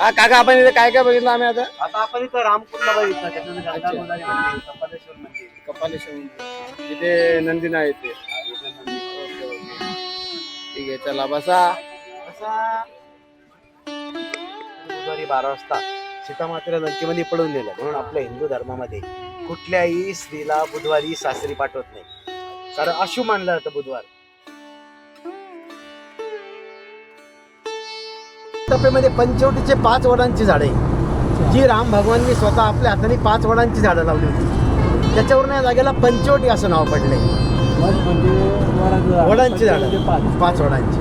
हा काका आपण इथे काय काय बघितलं आम्ही आता? आता आपण इथं रामकुंड बघितलं त्याच्यानंतर गंगा गोदावरी मंदिर कपालेश्वर मंदिर. कपालेश्वर मंदिर. तिथे नंदिना येते ठीक आहे चला बसा. असा बुधवारी बारा वाजता सीतामातेला लंकेमध्ये पडून दिलं म्हणून आपल्या हिंदू धर्मामध्ये कुठल्याही स्त्रीला बुधवारी सासरी पाठवत नाही. कारण अशुभ मानलं जातं बुधवार. टप्प्यामध्ये पंचवटीचे पाच वडांची झाडे. जी राम भगवाननी स्वतः आपल्या हाताने पाच वडांची झाडं लावली होती. त्याच्यावरून या जागेला पंचवटी असं नाव पडले वडांची झाडं पाच. वडांची.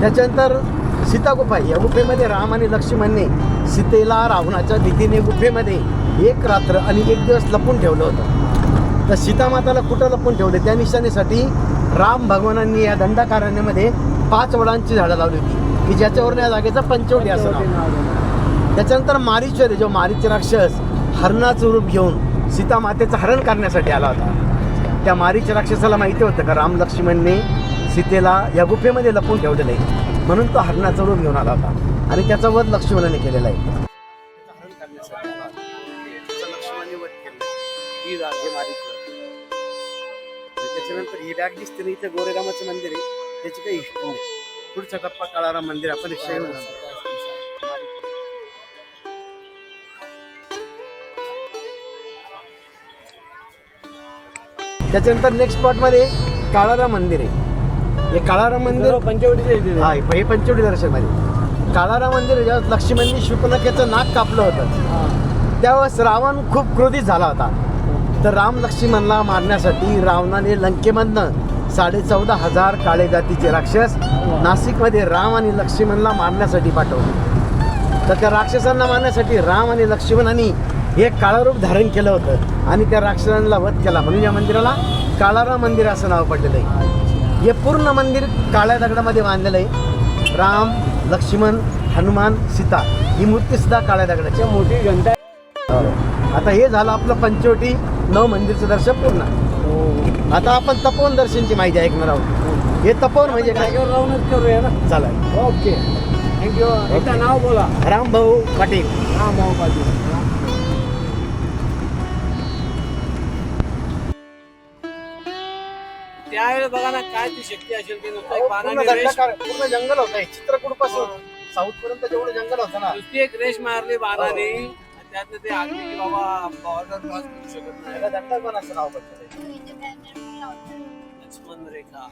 त्याच्यानंतर सीता गुफा. या गुफेमध्ये राम आणि लक्ष्मणने सीतेला रावणाच्या भीतीने गुफेमध्ये एक रात्र आणि एक दिवस लपून ठेवलं होतं. तर सीतामाताला कुठं लपून ठेवले? त्या निशाणीसाठी राम भगवानांनी या दंडाकारण्यामध्ये पाच वडांची झाडं लावली होती. की ज्याच्यावरून या जागेचं पंचवटी असं नाव. त्याच्यानंतर मारीचर जो मारीच राक्षस हरणाचं रूप घेऊन सीतामातेचं हरण करण्यासाठी आला होता. त्या मारीच राक्षसाला माहिती होतं का राम लक्ष्मणने सीतेला या गुफेमध्ये लपून ठेवलेलं आहे. म्हणून तो हरणाचं रूप घेऊन आला होता. आणि त्याचा वध लक्ष्मणाने केलेला आहे. हरण त्याच्यानंतर ही बॅग दिसते ना इथं गोरेरामाचं मंदिर आहे. त्याची काही हिस्ट्री नाही. पुढचा टप्पा काळाराम मंदिर आपण रिक्षा घेऊन. त्याच्यानंतर नेक्स्ट स्पॉटमध्ये काळाराम मंदिर आहे. हे काळाराम मंदिर पंचवटीचे हा हे पंचवटी दर्शनमध्ये काळाराम मंदिर ज्यावेळेस लक्ष्मणनी शुकनकेचं नाक कापलं होतं. त्यावेळेस रावण खूप क्रोधित झाला होता. तर राम लक्ष्मणला मारण्यासाठी रावणाने लंकेमधनं साडे चौदा हजार काळे जातीचे राक्षस नाशिकमध्ये राम आणि लक्ष्मणला मारण्यासाठी पाठवले. तर त्या राक्षसांना मारण्यासाठी राम आणि लक्ष्मणांनी हे काळं रूप धारण केलं होतं आणि त्या राक्षसांना वध केला. म्हणून या मंदिराला काळाराम मंदिर असं नाव पडलेलं आहे. हे पूर्ण मंदिर काळ्या दगडामध्ये बांधलेलं आहे. राम लक्ष्मण हनुमान सीता ही मूर्ती सुद्धा काळ्या दगडाची. मोठी घंटा आता हे झालं आपलं पंचवटी नव मंदिरचं दर्शन पूर्ण. आता आपण तपोवन दर्शनची माहिती ऐकणार आहोत. हे तपोवन म्हणजे काय? जागेवर राहूनच करूया ना. चालेल ओके. थँक्यू एकदा नाव बोला. राम भाऊ पाटील. हा भाऊ पाटील. त्यावेळेस बघा ना काय ती शक्ती असेल ते नुसतं एक पूर्ण पानाने रेष दंडकार- पूर्ण जंगल होत चित्रकूटपासून साऊथ पर्यंत जेवढं जंगल होतं ना. नुसती एक रेष मारली बाणाने त्यातनं ते आगली की बाबा बॉर्डर क्रॉस करू शकत नाही. त्याला पण असं नाव पडतं लक्ष्मण रेखा.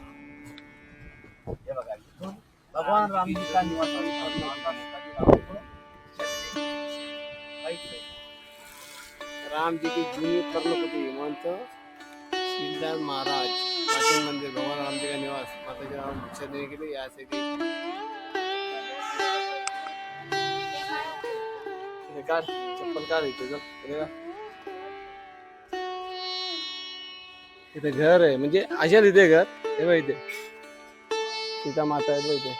हे बघा इथून भगवान रामजीचा निवास राम जी की जूनी कर्णपती हेमंत सिद्धार्थ महाराज. प्राचीन मंदिर भगवान राम जी का निवास. माता राम भिक्षा देने के लिए यहाँ से गई इथे काढ चप्पल काढ इथे चल इथे काढ. इथे घर आहे म्हणजे असेल इथे घर हे बघ इथे सीता माता आहे बघ इथे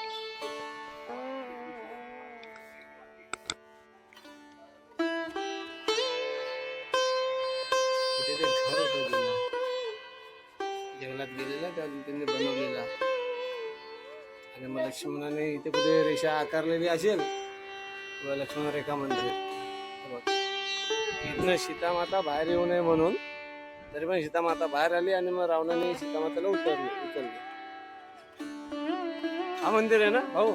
इथे ते घर होतं जुनं. जंगलात गेलेला त्या त्यांनी बनवलेला आणि मग लक्ष्मणाने इथे कुठे रेषा आकारलेली असेल किंवा लक्ष्मण रेखा मंदिर हे बघ. इथनं सीतामाता बाहेर येऊ नये म्हणून. तरी पण सीतामाता बाहेर आली आणि मग रावणाने सीतामाताला उतरली उतरली. हा मंदिर आहे ना भाऊ?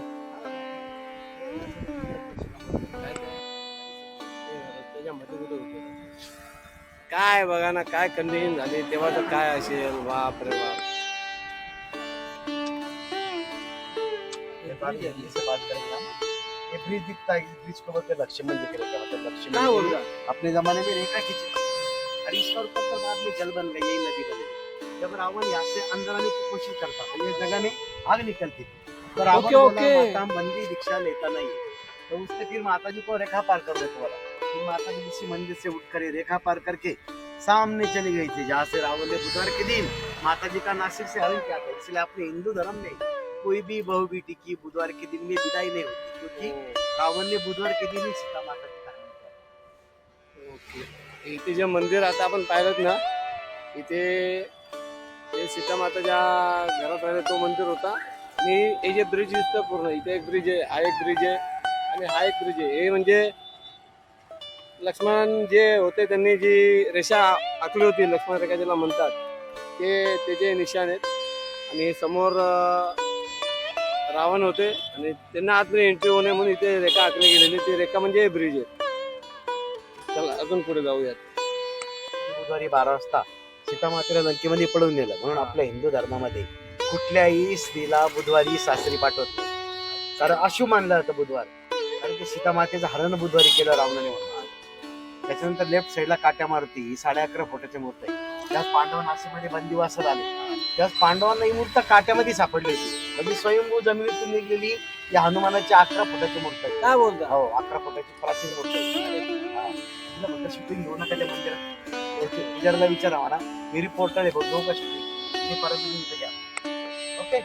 काय बघा ना काय कंडिशन झाली तेव्हा तर काय असेल? बाप रे बाप. बात ये ब्रिज दिखता है इस ब्रिज को हैं लक्ष्मण जी का मतलब? लक्ष्मण काय अपने जमाने में रेखा खींची थी। और इसका ऊपर तो बाद में जल बन गई यही नदी बनी जब रावण यहाँ से अंदर आने की कोशिश करता तो ये जगह में आग निकलती थी तो रावण ओके, बोला, ओके। माता बंदी दीक्षा लेता नहीं है। तो उसने फिर माता जी को रेखा पार कर देते बोला। फिर माता जी इसी मंदिर से उठ कर रेखा पार करके सामने चली गई थी जहाँ से रावण ने बुधवार के दिन माता जी का नासिक से हरण किया था। इसलिए अपने हिंदू धर्म में कोई भी बहु बेटी की बुधवार के दिन में विदाई नहीं होती क्योंकि रावण ने बुधवार के दिन ही सीता माता की हरण किया। ओके। इथे जे मंदिर आता आपण पाहिलं ना इथे हे सीतामाताच्या घरात राहिले तो मंदिर होता. आणि हे जे ब्रिज दिसतं पूर्ण इथे एक ब्रिज आहे हा एक ब्रिज आहे आणि हा एक ब्रिज आहे. हे म्हणजे लक्ष्मण जे होते त्यांनी जी रेषा आखली होती लक्ष्मण रेखा ज्याला म्हणतात ते त्याचे निशाण आहेत. आणि समोर रावण होते आणि त्यांना आतमध्ये एंट्री होणे म्हणून इथे रेखा आखली गेलेली. ती रेखा म्हणजे ब्रिज आहे. चला अजून पुढे जाऊयात. बुधवारी बारा वाजता सीतामातेला लंकेमध्ये पळून नेलं. म्हणून आपल्या हिंदू धर्मामध्ये कुठल्याही स्त्रीला बुधवारी सासरी पाठवत नाही. कारण अशुभ मानलं जातं बुधवार. कारण ते सीतामातेचं हरण बुधवारी केलं रावणाने म्हणून. त्याच्यानंतर लेफ्ट साईडला काट्या मारुती ही साडे अकरा फुटाची मूर्त आहे. त्याच पांडव नाशिकमध्ये बंदिवासात आले. त्याच पांडवांना ही मूर्त काट्यामध्ये सापडली होती. म्हणजे स्वयंभू जमिनीतून निघलेली या हनुमानाची अकरा फुटाची मूर्त आहे. काय बोलता? हो अकरा फुटाची प्राचीन मूर्त आहे. शूटिंग घेऊ नका त्या मंदिरात. विचारला विचारा मी रिपोर्टर आहे बघ का शूटिंग परत घ्या. ओके?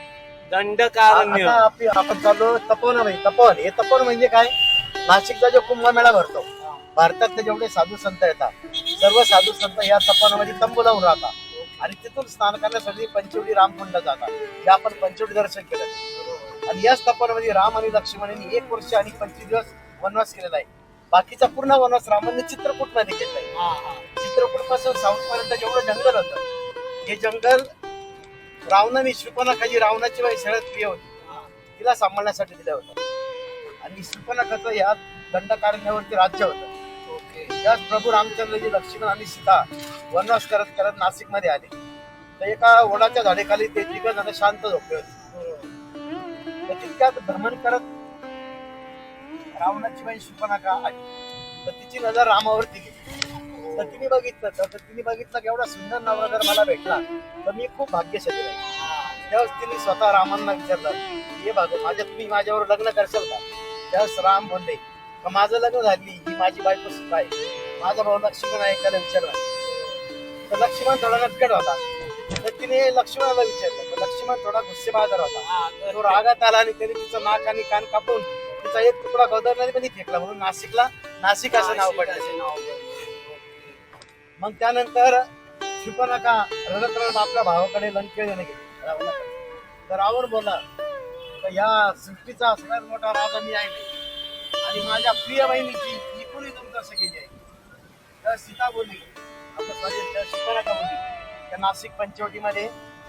दंडकारण्य. आपण चाललो. तपोवन भाई तपोवन. हे तपोवन म्हणजे काय? नाशिकचा जो कुंभमेळा भरतो. भारतातले जेवढे साधू संत येतात सर्व साधू संत या तपोवनामध्ये तंबू लावून राहतात. आणि तिथून स्नान करण्यासाठी पंचवडी रामकुंड जातात जे आपण पंचवडी दर्शन केलं. आणि याच तपोवनामध्ये राम आणि लक्ष्मणांनी एक वर्ष आणि पंचवीस दिवस वनवास केलेला आहे. बाकीचा पूर्ण वनवास रामांनी चित्रकूटमध्ये केलेला आहे. चित्रकूटपासून साऊथ पर्यंत जेवढं जंगल होतं हे जंगल रावणाने शृपनाखाची रावणाची बाई सगळ्यात प्रिय होती. तिला सांभाळण्यासाठी दिलं होतं. आणि शृपनाखाचं या दंडकारण्यावरती राज्य होतं. त्यात प्रभू रामचंद्रजी लक्ष्मण आणि सीता वनवास करत करत नाशिकमध्ये आले. तर एका वडाच्या झाडेखाली ते तिघ जण शांत झोपले होते. तितक्यात भ्रमण करत रावणाची बाई शृपनाखा आली. तर तिची नजर रामावरती गेली. तर तिने बघितलं तर तिने बघितलं की एवढा सुंदर नवरा जर मला भेटला तर मी खूप भाग्यशाली आहे त्यावेळेस तिने स्वतः रामांना विचारलं हे भाग माझ्या तुम्ही माझ्यावर लग्न करशाल का? त्यावेळेस राम बोलले का माझं लग्न झाली ही माझी बायको सुद्धा आहे माझा भाऊ लक्ष्मण आहे त्याला विचारलं तर लक्ष्मण थोडा नटकट होता. तर तिने लक्ष्मणाला विचारलं. तर लक्ष्मण थोडा गुस्से बाजार होता तो रागात आला आणि त्याने तिचं नाक आणि कान कापून तिचा एक तुकडा गोदावरी नदीमध्ये फेकला. म्हणून नाशिकला नाशिक असं नाव पडलं. मग त्यानंतर शृपनका रडत रडत आपल्या भावाकडे लंकेने गेली रावणाकडे. तर रावण बोला तर या सृष्टीचा सगळ्यात मोठा राजा मी आहे. आणि माझ्या प्रिय बहिणीची निपुणी तुमचं केली आहे. तर सीता आपलं सॉरी बोलली त्या नाशिक पंचवटीमध्ये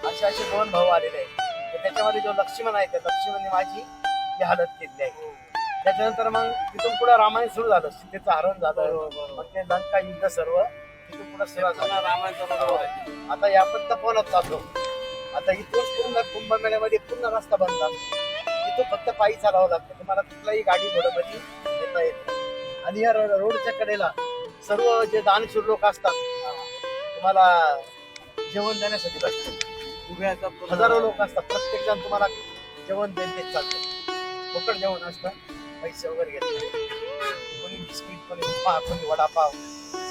असे असे दोन भाऊ आलेले आहेत. तर त्याच्यामध्ये जो लक्ष्मण आहे त्या लक्ष्मणने माझी ही हालत केली आहे. त्याच्यानंतर मग तिथून पुढे रामायण सुरू झालं. सीतेचं हरण झालं. मग ते लंका युद्ध सर्व तिथून पुढे सेवा झाली. रामायण आता या पण तपोवनात चाललो आता इथून पूर्ण कुंभमेळ्यामध्ये पूर्ण रस्ता बंद तो फक्त पायी चालावं लागतं तुम्हाला कुठलाही गाडी घोड्यामध्ये येता येत आणि या रो- रोडच्या कडेला सर्व जे दानशूर लोक असतात तुम्हाला जेवण देण्यासाठी बसतात. हजारो लोक असतात प्रत्येक जण तुम्हाला जेवण देत देत चालतं. फुकट जेवण असतं पैसे वगैरे घेत नाही. कोणी बिस्किट कोणी उपमा कोणी वडापाव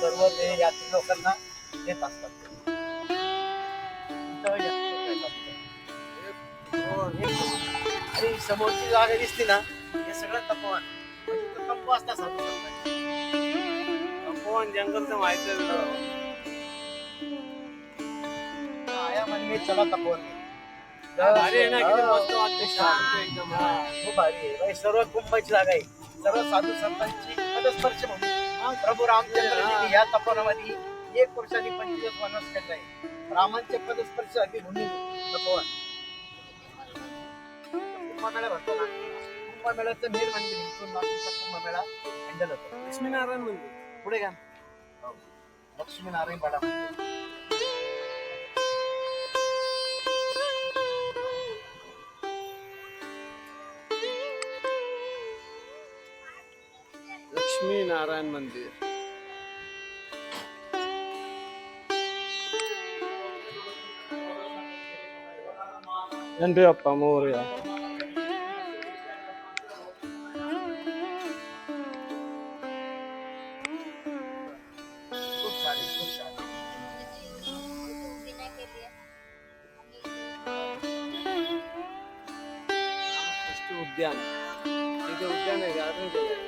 सर्व ते यातील लोकांना देत असतात. इथं या- आणि समोरची जागा दिसली ना हे सगळं तपवन. म्हणजे तंबू संतांचे. तपोवन जंगलचं माहिती चला तपवन. भारी आहे ना किती मस्त वाटते शांत एकदम. खूप भारी आहे. बाई, सर्व कुंभाची जागा आहे. सर्व साधू संतांची पदस्पर्श म्हणून. प्रभू रामचंद्र या तपोवनामध्ये एक वर्षांनी पंचवीस वनवास केला आहे रामांचे पदस्पर्श अगदी भूमी तपोवन. कुंभमेळा भरतो ना कुंभमेळ्याचं मेन मंदिर इथून नाशिकचा कुंभमेळा हँडल होतो लक्ष्मीनारायण मंदिर पुढे घ्या लक्ष्मीनारायण बाडा लक्ष्मी नारायण मंदिर गणपती बाप्पा मोरया उद्यान. तिथे उद्यान आहे गार्डन केलं आहे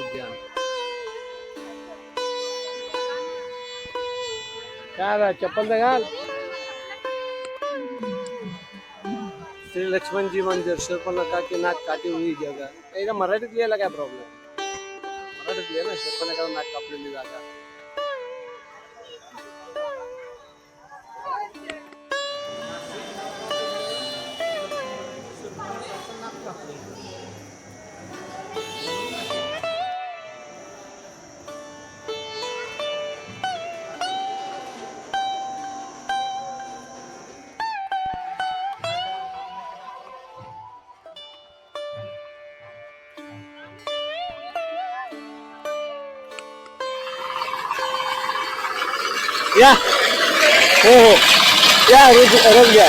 उद्यान. काय रा चप्पल तर घाल. श्री लक्ष्मणजी मंदिर शरपण काकी नाक काटी उभी जगा. एकदा मराठीत लिहायला काय प्रॉब्लेम मराठीत लिहा ना शरपण नाक कापलेली जागा. ya. Oh. Ya rujuk orang ya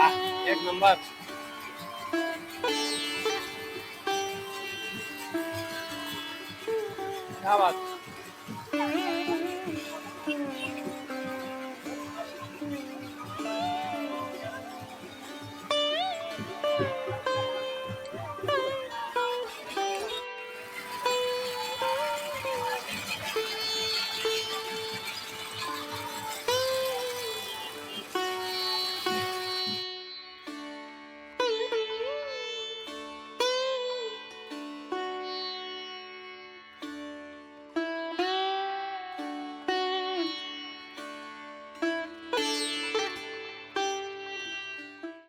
Ah, 1 nomor. 他把